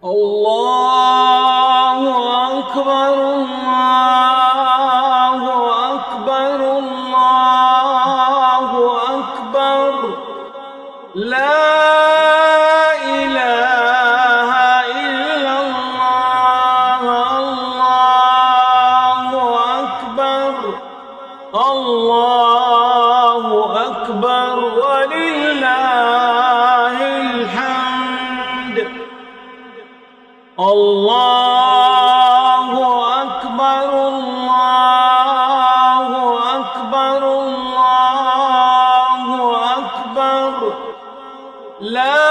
Allah. لا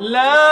لا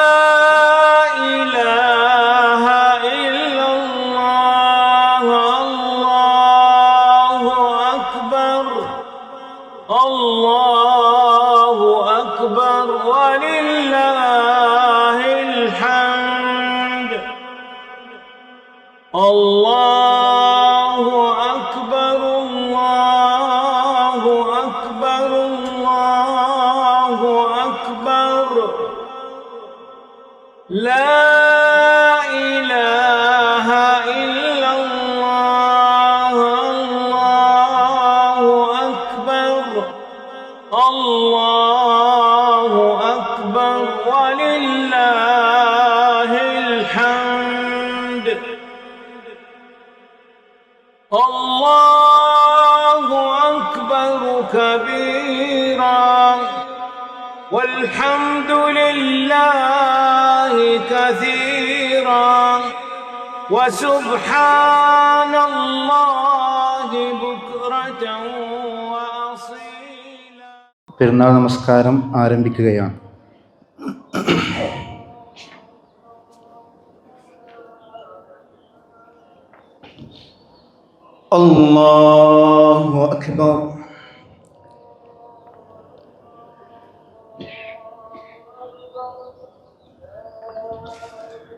وسبحان الله بكرة وأصيلا പെരുന്നാൾ നമസ്കാരം ആരംഭിക്കുകയാണ് അല്ലാഹു അക്ബർ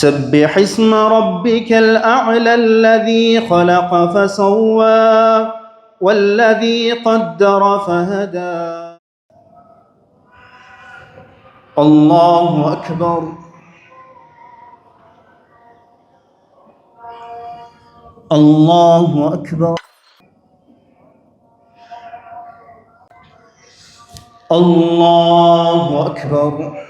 سبح اسم ربك الأعلى الذي خلق فسوى والذي قدر فهدى. الله أكبر. الله أكبر. الله أكبر.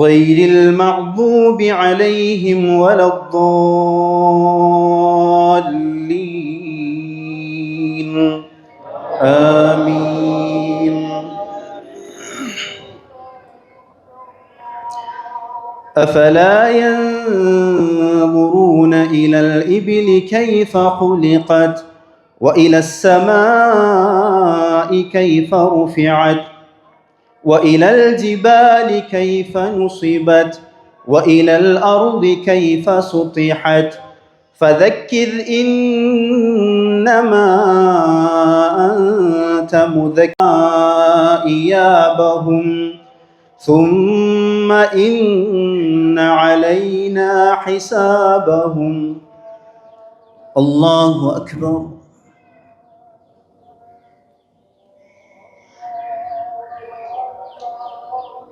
غير المغضوب عليهم ولا الضالين. آمين. أفلا ينظرون إلى الإبل كيف خلقت وإلى السماء كيف رفعت وإلى الجبال كيف نصبت وإلى الأرض كيف سطحت فذكر إنما أنت مذكر إيابهم ثم إن علينا حسابهم. الله أكبر.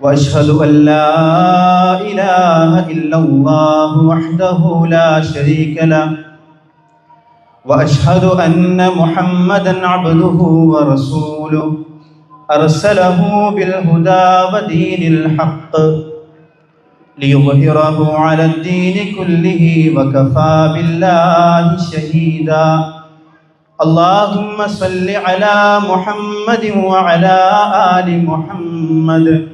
وأشهد أن لا إله إلا الله وحده لا شريك له. وأشهد أن محمدا عبده ورسوله. أرسله بالهدى ودين الحق. ليظهره على الدين كله وكفى بالله شهيدا. اللهم صل على محمد وعلى آل محمد.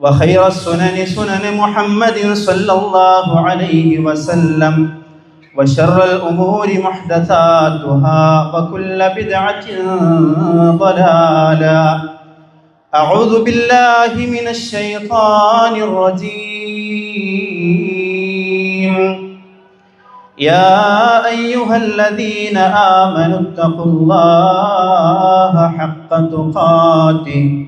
وخير السنن سنن محمد صلى الله عليه وسلم وشر الأمور محدثاتها وكل بدعة ضلالة. أعوذ بالله من الشيطان الرجيم. يا أيها الذين آمنوا اتقوا الله حق تقاته.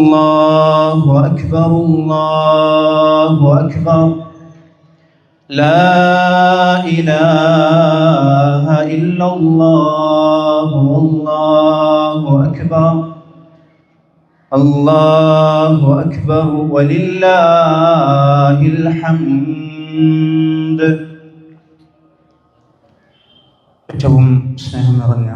الله أكبر الله أكبر لا إله إلا الله والله أكبر الله أكبر ولله الحمد ഏറ്റവും സ്നേഹം നിറഞ്ഞ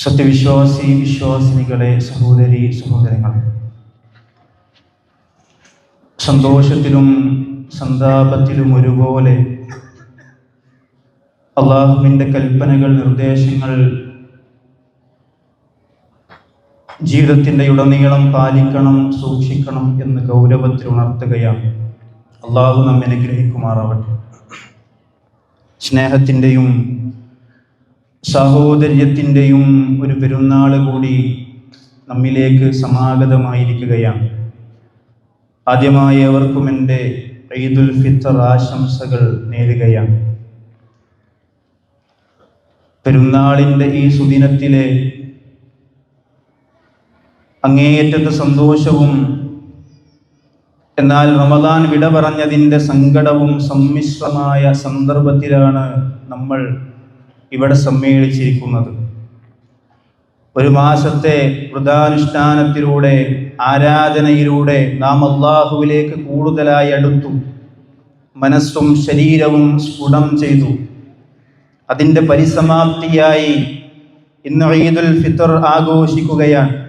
സത്യവിശ്വാസി വിശ്വാസിനികളെ സഹോദരി സഹോദരങ്ങളെ സന്തോഷത്തിലും സന്താപത്തിലും ഒരുപോലെ അള്ളാഹുവിന്റെ കൽപ്പനകൾ നിർദ്ദേശങ്ങൾ ജീവിതത്തിന്റെ ഉടനീളം പാലിക്കണം സൂക്ഷിക്കണം എന്ന് ഗൗരവത്തിൽ ഉണർത്തുകയാണ് അള്ളാഹു നമ്മെ അനുഗ്രഹിക്കുമാറാവട്ടെ. സ്നേഹത്തിന്റെയും സഹോദര്യത്തിന്റെയും ഒരു പെരുന്നാൾ കൂടി നമ്മിലേക്ക് സമാഗതമായിരിക്കുകയാണ്. ആദ്യമായി അവർക്കും എന്റെ ഈദുൽ ഫിത്തർ ആശംസകൾ നേരുകയാണ്. പെരുന്നാളിന്റെ ഈ സുദിനത്തിലെ അങ്ങേയറ്റത്തെ സന്തോഷവും എന്നാൽ റമദാൻ വിട പറഞ്ഞതിന്റെ സങ്കടവും സമ്മിശ്രമായ സന്ദർഭത്തിലാണ് നമ്മൾ ഇവിടെ സമ്മേളിച്ചിരിക്കുന്നത്. ഒരു മാസത്തെ വ്രതാനുഷ്ഠാനത്തിലൂടെ ആരാധനയിലൂടെ നാം അള്ളാഹുവിലേക്ക് കൂടുതലായി അടുത്തു. മനസ്സും ശരീരവും സ്ഫുടം ചെയ്തു. അതിന്റെ പരിസമാപ്തിയായി ഇന്ന് ഈദുൽ ഫിത്തർ ആഘോഷിക്കുകയാണ്.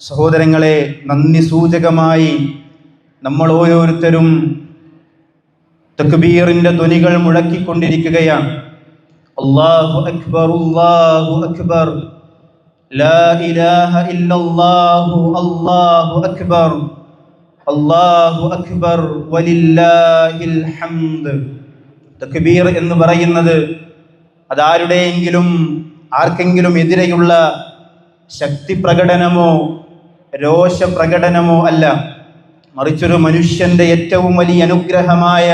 സഹോദരങ്ങളെ നന്ദി സൂചകമായി നമ്മൾ ഓരോരുത്തരും തക്ബീറിന്റെ ധ്വനികൾ മുഴക്കിക്കൊണ്ടിരിക്കുകയാണ്. അള്ളാഹു അക്ബർ അള്ളാഹു അക്ബർ ലാ ഇലാഹ ഇല്ലല്ലാഹു അല്ലാഹു അക്ബർ അല്ലാഹു അക്ബർ ولله ഹംദ് തക്ബീർ എന്ന് പറയുന്നത് അതാരുടെയെങ്കിലും ആർക്കെങ്കിലും എതിരെയുള്ള ശക്തി പ്രകടനമോ രോഷ പ്രകടനമോ അല്ല. മറിച്ചൊരു മനുഷ്യന്റെ ഏറ്റവും വലിയ അനുഗ്രഹമായ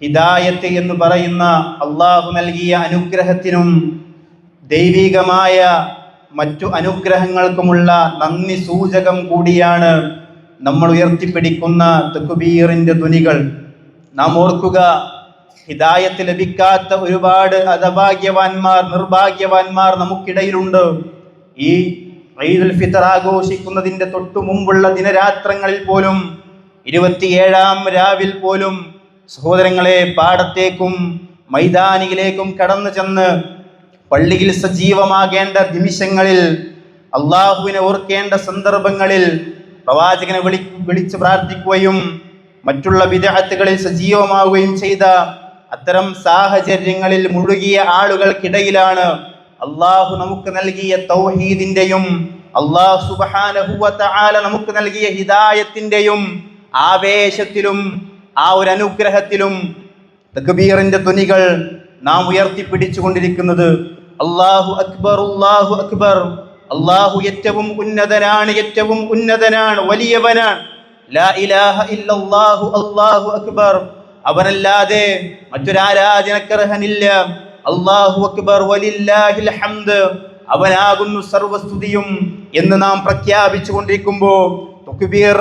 ഹിദായത്ത് എന്ന് പറയുന്ന അള്ളാഹു നൽകിയ അനുഗ്രഹത്തിനും ദൈവികമായ മറ്റു അനുഗ്രഹങ്ങൾക്കുമുള്ള നന്ദി സൂചകം കൂടിയാണ് നമ്മൾ ഉയർത്തിപ്പിടിക്കുന്ന തെക്കുബീറിന്റെ ധ്വനികൾ. നാം ഓർക്കുക ഹിദായത്ത് ലഭിക്കാത്ത ഒരുപാട് അധഭാഗ്യവാന്മാർ നിർഭാഗ്യവാന്മാർ നമുക്കിടയിലുണ്ട്. ഈ ഈദുൽ ഫിത്തർ ആഘോഷിക്കുന്നതിന്റെ തൊട്ടു മുമ്പുള്ള ദിനരാത്രങ്ങളിൽ പോലും ഇരുപത്തിയേഴാം രാവിൽ പോലും സഹോദരങ്ങളെ പാടത്തേക്കും മൈതാനിയിലേക്കും കടന്നു ചെന്ന് പള്ളിയിൽ സജീവമാകേണ്ട നിമിഷങ്ങളിൽ അള്ളാഹുവിനെ ഓർക്കേണ്ട സന്ദർഭങ്ങളിൽ പ്രവാചകനെ വിളി വിളിച്ച് പ്രാർത്ഥിക്കുകയും മറ്റുള്ള വിദേഹത്തുകളിൽ സജീവമാവുകയും ചെയ്ത അത്തരം സാഹചര്യങ്ങളിൽ മുഴുകിയ ആളുകൾക്കിടയിലാണ് അള്ളാഹു നമുക്ക് നൽകിയ തൗഹീദിന്റെയും അള്ളാഹു സുബാനഹുവല നമുക്ക് നൽകിയ ഹിദായത്തിന്റെയും ആവേശത്തിലും ആ ഒരു അനുഗ്രഹത്തിലും തക്ബീറിന്റെ ധ്വനികൾ നാം ഉയർത്തിപ്പിടിച്ചുകൊണ്ടിരിക്കുന്നത്. അള്ളാഹു അക്ബർ അള്ളാഹു അക്ബർ. അള്ളാഹു ഏറ്റവും ഉന്നതനാണ് ഏറ്റവും ഉന്നതനാണ് വലിയവനാണ്. ലാ ഇലാഹ ഇല്ലല്ലാഹു അല്ലാഹു അക്ബർ. അവനല്ലാതെ മറ്റൊരാരാധനക്കർഹനില്ല അള്ളാഹു അക്ബർ വലില്ലാഹിൽ ഹംദ്. അവനാകുന്നു സർവസ്തുതിയും എന്ന് നാം പ്രഖ്യാപിച്ചു കൊണ്ടിരിക്കുമ്പോൾ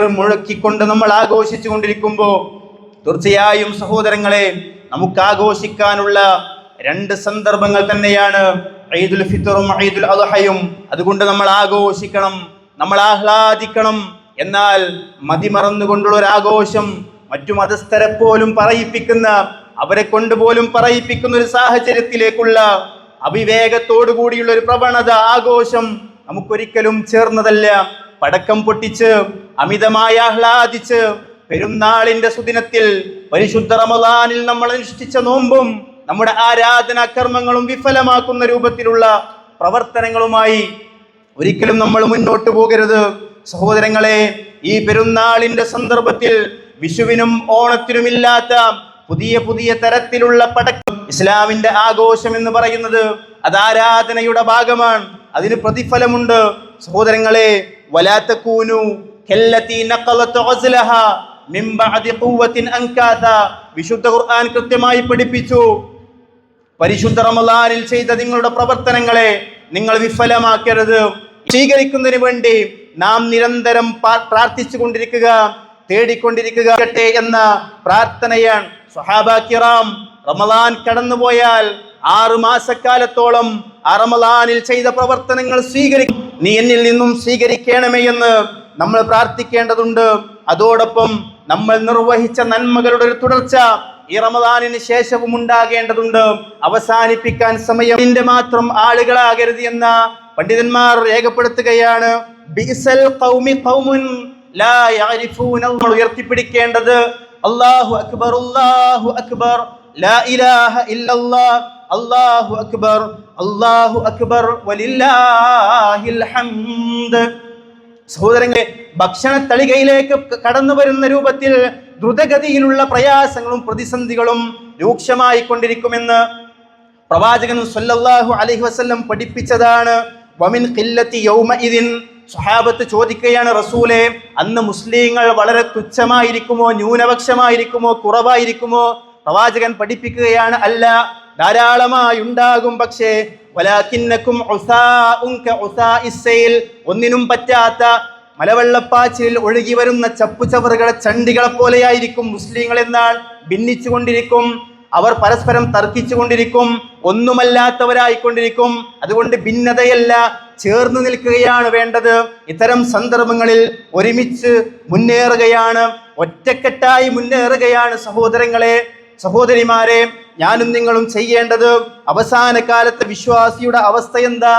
മുഴക്കിക്കൊണ്ട് നമ്മൾ ആഘോഷിച്ചു കൊണ്ടിരിക്കുമ്പോ തീർച്ചയായും സഹോദരങ്ങളെ നമുക്ക് ആഘോഷിക്കാനുള്ള രണ്ട് സന്ദർഭങ്ങൾ തന്നെയാണ് ഈദുൽ ഫിത്തറും ഈദുൽ അദ്ഹയും. അതുകൊണ്ട് നമ്മൾ ആഘോഷിക്കണം നമ്മൾ ആഹ്ലാദിക്കണം. എന്നാൽ മതിമറന്നുകൊണ്ടുള്ള ഒരു ആഘോഷം മറ്റു മതസ്ഥരെ പോലും പറയിപ്പിക്കുന്ന അവരെ കൊണ്ട് പോലും പറയിപ്പിക്കുന്ന ഒരു സാഹചര്യത്തിലേക്കുള്ള അവിവേകത്തോടു കൂടിയുള്ള ഒരു പ്രവണത ആഘോഷം നമുക്കൊരിക്കലും ചേർന്നതല്ല. പടക്കം പൊട്ടിച്ച് അമിതമായി ആഹ്ലാദിച്ച് പെരുന്നാളിന്റെ സുദിനത്തിൽ പരിശുദ്ധ റമദാനിൽ നമ്മൾ അനുഷ്ഠിച്ച നോമ്പും നമ്മുടെ ആരാധനാ കർമ്മങ്ങളും വിഫലമാക്കുന്ന രൂപത്തിലുള്ള പ്രവർത്തനങ്ങളുമായി ഒരിക്കലും നമ്മൾ മുന്നോട്ട് പോകരുത്. സഹോദരങ്ങളെ ഈ പെരുന്നാളിന്റെ സന്ദർഭത്തിൽ വിഷുവിനും ഓണത്തിനും ഇല്ലാത്ത പുതിയ പുതിയ തരത്തിലുള്ള പടക്കം ഇസ്ലാമിന്റെ ആഘോഷം എന്ന് പറയുന്നത് അത് ആരാധനയുടെ ഭാഗമാണ്. അതിന് പ്രതിഫലമുണ്ട്. സഹോദരങ്ങളെ വലാത്തക്കൂനു വിശുദ്ധ ഖുർആൻ കൃത്യമായി പഠിപ്പിച്ചു. പരിശുദ്ധ റമലാനിൽ ചെയ്ത നിങ്ങളുടെ പ്രവർത്തനങ്ങളെ നിങ്ങൾ വിഫലമാക്കരുത്. സ്വീകരിക്കുന്നതിന് വേണ്ടി നാം നിരന്തരം പ്രാർത്ഥിച്ചു കൊണ്ടിരിക്കുക തേടിക്കൊണ്ടിരിക്കുക എന്ന പ്രാർത്ഥനയാണ് സ്വഹാബ റമലാൻ കടന്നുപോയാൽ ആറു മാസക്കാലത്തോളം ആ റമദാനിൽ ചെയ്ത പ്രവർത്തനങ്ങൾ സ്വീകരിക്കും. നീ എന്നിൽ നിന്നും സ്വീകരിക്കണമേ എന്ന് നമ്മൾ പ്രാർത്ഥിക്കേണ്ടതുണ്ട്. അതോടൊപ്പം നമ്മൾ നിർവഹിച്ച നന്മകളുടെ ഒരു തുടർച്ച ഈ റമദാനിന് ശേഷവും ഉണ്ടാകേണ്ടതുണ്ട്. അവസാനിപ്പിക്കാൻ സമയം മാത്രം ആളുകളാകരുത് എന്ന പണ്ഡിതന്മാർ രേഖപ്പെടുത്തുകയാണ്. ഉയർത്തിപ്പിടിക്കേണ്ടത് അള്ളാഹു അക്ബർ അള്ളാഹു അക്ബർ ലാ ഇലാഹ ഇല്ലല്ലാഹ് അല്ലാഹു അക്ബർ അള്ളാഹു അക്ബർ വലില്ലാഹിൽ ഹംദ്. സഹോദരങ്ങളെ ഭക്ഷണ തളികയിലേക്ക് കടന്നു വരുന്ന രൂപത്തിൽ ദ്രുതഗതിയിലുള്ള പ്രയാസങ്ങളും പ്രതിസന്ധികളും രൂക്ഷമായി കൊണ്ടിരിക്കുമെന്ന് പ്രവാചകൻ സല്ലല്ലാഹു അലൈഹി വസല്ലം പഠിപ്പിച്ചതാണ്. വമിൻ ഖില്ലത്തി യൗമഇദിൻ സ്വഹാബത്ത് ചോദിക്കുകയാണ് റസൂലെ അന്ന് മുസ്ലിങ്ങൾ വളരെ തുച്ഛമായിരിക്കുമോ ന്യൂനപക്ഷമായിരിക്കുമോ കുറവായിരിക്കുമോ? പ്രവാചകൻ പഠിപ്പിക്കുകയാണ് അല്ല ധാരാളമായി ഉണ്ടാകും പക്ഷേ ഒന്നിനും പറ്റാത്ത മലവെള്ളപ്പാച്ചിലിൽ ഒഴുകി വരുന്ന ചപ്പുചവറുകളെ ചണ്ടികളെ പോലെയായിരിക്കും മുസ്ലിങ്ങൾ എന്നാൽ ഭിന്നിച്ചുകൊണ്ടിരിക്കും. അവർ പരസ്പരം തർക്കിച്ചുകൊണ്ടിരിക്കും ഒന്നുമല്ലാത്തവരായിക്കൊണ്ടിരിക്കും. അതുകൊണ്ട് ഭിന്നതയല്ല ചേർന്ന് നിൽക്കുകയാണ് വേണ്ടത്. ഇത്തരം സന്ദർഭങ്ങളിൽ ഒരുമിച്ച് മുന്നേറുകയാണ് ഒറ്റക്കെട്ടായി മുന്നേറുകയാണ് സഹോദരങ്ങളെ സഹോദരിമാരെ. ഞാനും നിങ്ങളും ചെയ്യേണ്ടത് അവസാന കാലത്തെ വിശ്വാസിയുടെ അവസ്ഥ എന്താ?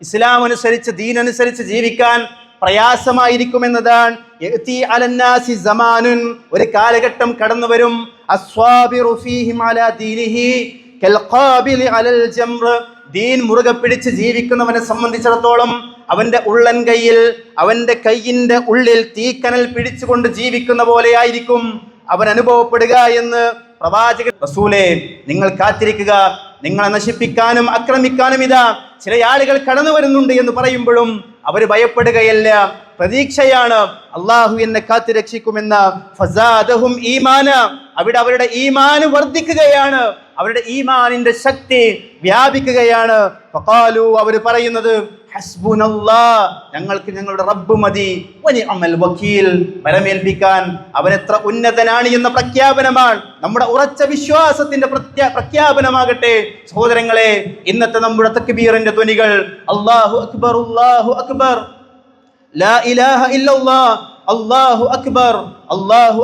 ഇസ്ലാം അനുസരിച്ച് ദീനനുസരിച്ച് ജീവിക്കാൻ പ്രയാസമായിരിക്കുമെന്നതാണ്. ഒരു കാലഘട്ടം കടന്നു വരും ദീൻ മുറുകെ പിടിച്ച് ജീവിക്കുന്നവനെ സംബന്ധിച്ചിടത്തോളം അവന്റെ ഉള്ളൻ കയ്യിൽ അവന്റെ കയ്യിന്റെ ഉള്ളിൽ തീക്കനൽ പിടിച്ചുകൊണ്ട് ജീവിക്കുന്ന പോലെയായിരിക്കും. അവൻ അനുഭവപ്പെടുക എന്ന് പ്രവാചകൻ റസൂലെ നിങ്ങൾ കാത്തിരിക്കുക. നിങ്ങളെ നശിപ്പിക്കാനും ആക്രമിക്കാനും ഇതാ ചില ആളുകൾ കടന്നു വരുന്നുണ്ട് എന്ന് പറയുമ്പോഴും അവർ ഭയപ്പെടുകയല്ല. പ്രതീക്ഷയാണ്. അള്ളാഹു എന്നെ കാത്തു രക്ഷിക്കുമെന്ന ഫസാദഹും ഈമാന. അവിടെ അവരുടെ ഈമാന് വർദ്ധിക്കുകയാണ്. അവരുടെ ഈമാനിന്റെ ശക്തി വ്യാപിക്കുകയാണ്. ഫഖാലു അവർ പറയുന്നത് ഞങ്ങൾക്ക് ഞങ്ങളുടെ റബ്ബ് മതി. അമൽ വക്കീൽ. വരമേൽപ്പിക്കാൻ അവരെത്ര ഉന്നതനാണ് എന്ന പ്രഖ്യാപനമാണ്. നമ്മുടെ ഉറച്ച വിശ്വാസത്തിന്റെ പ്രഖ്യാപനമാകട്ടെ. സഹോദരങ്ങളെ ഇന്നത്തെ നമ്മുടെ തക്ബീറിന്റെ ധ്വനികൾ അള്ളാഹു അക്ബർ അള്ളാഹു അക്ബർ. ലാ ഇലാഹ ഇല്ലല്ലാഹ് അക്ബർ.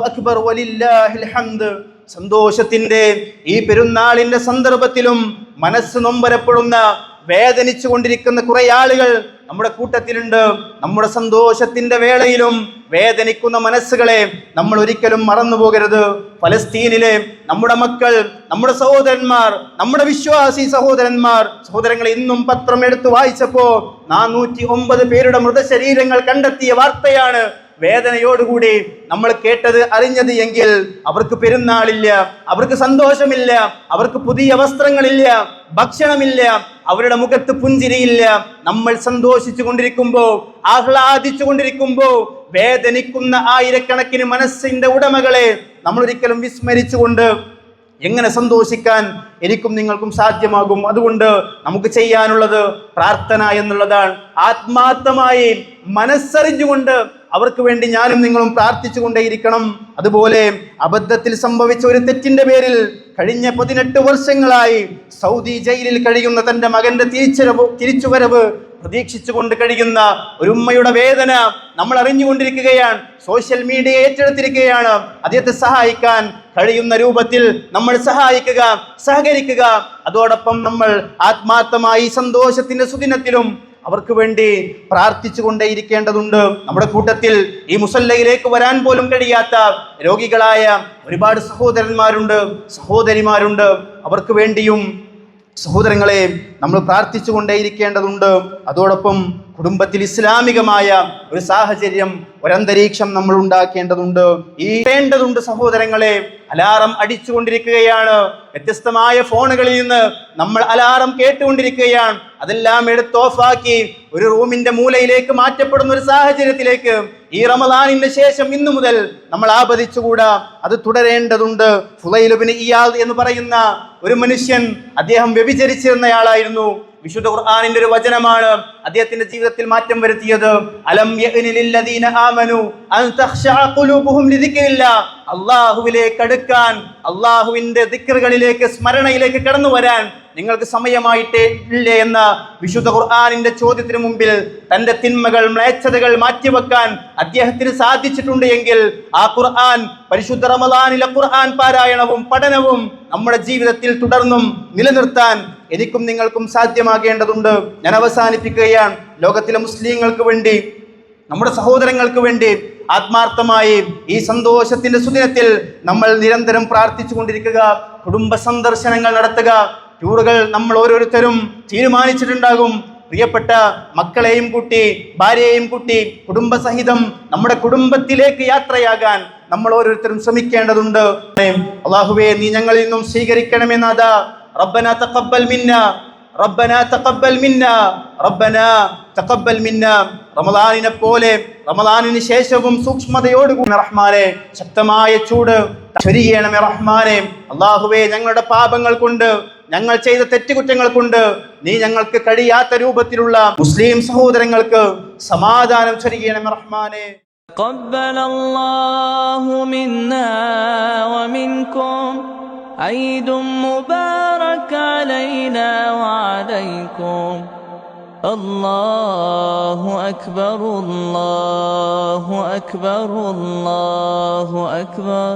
അക്ബർ വലില്ലാഹിൽ ഹംദ്. സന്തോഷത്തിന്റെ ഈ പെരുന്നാളിന്റെ സന്ദർഭത്തിലും മനസ്സ് നൊമ്പരപ്പെടുന്ന വേദനിച്ചു കൊണ്ടിരിക്കുന്ന കുറെ ആളുകൾ നമ്മുടെ കൂട്ടത്തിലുണ്ട് നമ്മുടെ സന്തോഷത്തിന്റെ വേളയിലും വേദനിക്കുന്ന മനസ്സുകളെ നമ്മൾ ഒരിക്കലും മറന്നു പോകരുത് ഫലസ്തീനിലെ നമ്മുടെ മക്കൾ നമ്മുടെ സഹോദരന്മാർ നമ്മുടെ വിശ്വാസി സഹോദരന്മാർ സഹോദരങ്ങൾ ഇന്നും പത്രം എടുത്തു വായിച്ചപ്പോ നാനൂറ്റി ഒമ്പത് പേരുടെ മൃതശരീരങ്ങൾ കണ്ടെത്തിയ വാർത്തയാണ് വേദനയോടുകൂടി നമ്മൾ കേട്ടത് അറിഞ്ഞത് എങ്കിൽ അവർക്ക് പെരുന്നാളില്ല അവർക്ക് സന്തോഷമില്ല അവർക്ക് പുതിയ വസ്ത്രങ്ങളില്ല ഭക്ഷണമില്ല അവരുടെ മുഖത്ത് പുഞ്ചിരിയില്ല. നമ്മൾ സന്തോഷിച്ചു കൊണ്ടിരിക്കുമ്പോൾ ആഹ്ലാദിച്ചു കൊണ്ടിരിക്കുമ്പോൾ വേദനിക്കുന്ന ആയിരക്കണക്കിന് മനസ്സിന്റെ ഉടമകളെ നമ്മൾ ഒരിക്കലും വിസ്മരിച്ചുകൊണ്ട് എങ്ങനെ സന്തോഷിക്കാൻ എനിക്കും നിങ്ങൾക്കും സാധ്യമാകും. അതുകൊണ്ട് നമുക്ക് ചെയ്യാനുള്ളത് പ്രാർത്ഥന എന്നുള്ളതാണ്. ആത്മാർത്ഥമായി മനസ്സറിഞ്ഞുകൊണ്ട് അവർക്ക് വേണ്ടി ഞാനും നിങ്ങളും പ്രാർത്ഥിച്ചുകൊണ്ടേയിരിക്കണം. അതുപോലെ അബദ്ധത്തിൽ സംഭവിച്ച ഒരു തെറ്റിന്റെ പേരിൽ കഴിഞ്ഞ പതിനെട്ട് വർഷങ്ങളായി സൗദി ജയിലിൽ കഴിയുന്ന തന്റെ മകന്റെ തിരിച്ചുവരവ് തിരിച്ചുവരവ് പ്രതീക്ഷിച്ചുകൊണ്ട് കഴിയുന്ന ഒരു ഉമ്മയുടെ വേദന നമ്മൾ അറിഞ്ഞുകൊണ്ടിരിക്കുകയാണ്. Social media ഏറ്റെടുത്തിരിക്കുകയാണ്. അദ്ദേഹത്തെ സഹായിക്കാൻ കഴിയുന്ന രൂപത്തിൽ നമ്മൾ സഹായിക്കുക സഹകരിക്കുക. അതോടൊപ്പം നമ്മൾ ആത്മാർത്ഥമായി സന്തോഷത്തിന്റെ സുദിനത്തിലും അവർക്ക് വേണ്ടി പ്രാർത്ഥിച്ചുകൊണ്ടേയിരിക്കേണ്ടതുണ്ട്. നമ്മുടെ കൂട്ടത്തിൽ ഈ മുസല്ലയിലേക്ക് വരാൻ പോലും കഴിയാത്ത രോഗികളായ ഒരുപാട് സഹോദരന്മാരുണ്ട് സഹോദരിമാരുണ്ട്. അവർക്ക് വേണ്ടിയും സഹോദരങ്ങളെ നമ്മൾ പ്രാർത്ഥിച്ചു കൊണ്ടേയിരിക്കേണ്ടതുണ്ട് അതോടൊപ്പം കുടുംബത്തിൽ ഇസ്ലാമികമായ ഒരു സാഹചര്യം ഒരന്തരീക്ഷം നമ്മൾ ഉണ്ടാക്കേണ്ടതുണ്ട്. ഈ വേണ്ടതുണ്ട് സഹോദരങ്ങളെ അലാറം അടിച്ചുകൊണ്ടിരിക്കുകയാണ്. വ്യത്യസ്തമായ ഫോണുകളിൽ നിന്ന് നമ്മൾ അലാറം കേട്ടുകൊണ്ടിരിക്കുകയാണ്. അതെല്ലാം എടുത്ത് ഓഫാക്കി ഒരു റൂമിന്റെ മൂലയിലേക്ക് മാറ്റപ്പെടുന്ന ഒരു സാഹചര്യത്തിലേക്ക് ഈ റമദാനിന്റെ ശേഷം ഇന്നു മുതൽ നമ്മൾ ആപതിച്ചുകൂടാ? അത് തുടരേണ്ടതുണ്ട്. ഫുലൈലുബിന് ഇയാൾ എന്ന് പറയുന്ന ഒരു മനുഷ്യൻ അദ്ദേഹം വ്യഭിചരിച്ചിരുന്നയാളായിരുന്നു. വിശുദ്ധ ഖുർആാനിന്റെ ഒരു വചനമാണ് അദ്ദേഹത്തിന്റെ ജീവിതത്തിൽ മാറ്റം വരുത്തിയത്. അലം ആമനു അള്ളാഹുവിലേക്ക് അടുക്കാൻ അള്ളാഹുവിന്റെ ദിക്കറുകളിലേക്ക് സ്മരണയിലേക്ക് കടന്നു വരാൻ നിങ്ങൾക്ക് സമയമായിട്ടേ ഇല്ലേ എന്ന വിശുദ്ധ ഖുർആാനിന്റെ ചോദ്യത്തിന് മുമ്പിൽ തന്റെ തിന്മകൾ മ്ലേച്ഛതകൾ മാറ്റിവെക്കാൻ അദ്ദേഹത്തിന് സാധിച്ചിട്ടുണ്ട് എങ്കിൽ ആ ഖുർആൻ പരിശുദ്ധ റമദാനിലെ ഖുർആൻ പാരായണവും പഠനവും നമ്മുടെ ജീവിതത്തിൽ തുടർന്നും നിലനിർത്താൻ എനിക്കും നിങ്ങൾക്കും സാധ്യമാകേണ്ടതുണ്ട്. ഞാൻ അവസാനിപ്പിക്കുകയാണ്. ലോകത്തിലെ മുസ്ലിങ്ങൾക്ക് വേണ്ടി നമ്മുടെ സഹോദരങ്ങൾക്ക് വേണ്ടി ആത്മാർത്ഥമായി ഈ സന്തോഷത്തിന്റെ സുദിനത്തിൽ നമ്മൾ നിരന്തരം പ്രാർത്ഥിച്ചു കൊണ്ടിരിക്കുക കുടുംബ സന്ദർശനങ്ങൾ നടത്തുക ടൂറുകൾ നമ്മൾ ഓരോരുത്തരും തീരുമാനിച്ചിട്ടുണ്ടാകും. പ്രിയപ്പെട്ട മക്കളെയും കൂട്ടി ഭാര്യയെയും കൂട്ടി കുടുംബസഹിതം നമ്മുടെ കുടുംബത്തിലേക്ക് യാത്രയാകാൻ നമ്മൾ ഓരോരുത്തരും ശ്രമിക്കേണ്ടതുണ്ട്. അള്ളാഹുവേ നീ ഞങ്ങളിൽ നിന്നും സ്വീകരിക്കണമെന്നത് റബ്ബന തഖബ്ബൽ മിന്ന. റബ്ബന തഖബ്ബൽ മിന്ന. റബ്ബന തഖബ്ബൽ മിന്ന. റമദാനിനെ പോലെ റമദാനിന് ശേഷവും സൂക്ഷ്മതയോടുകൂടി റഹ്മാനെ ശക്തമായ ചൂട് ചൊരിയണമേ റഹ്മാനെ. അള്ളാഹുവെ ഞങ്ങളുടെ പാപങ്ങൾ കൊണ്ട് ഞങ്ങൾ ചെയ്ത തെറ്റുകുറ്റങ്ങൾ കൊണ്ട് നീ ഞങ്ങൾക്ക് കഴിയാത്ത രൂപത്തിലുള്ള മുസ്ലിം സഹോദരങ്ങൾക്ക് സമാധാനം ചൊരിയണമേ റഹ്മാനെ تقبل الله منا ومنكم عيد مبارك علينا وعليكم الله أكبر الله أكبر الله أكبر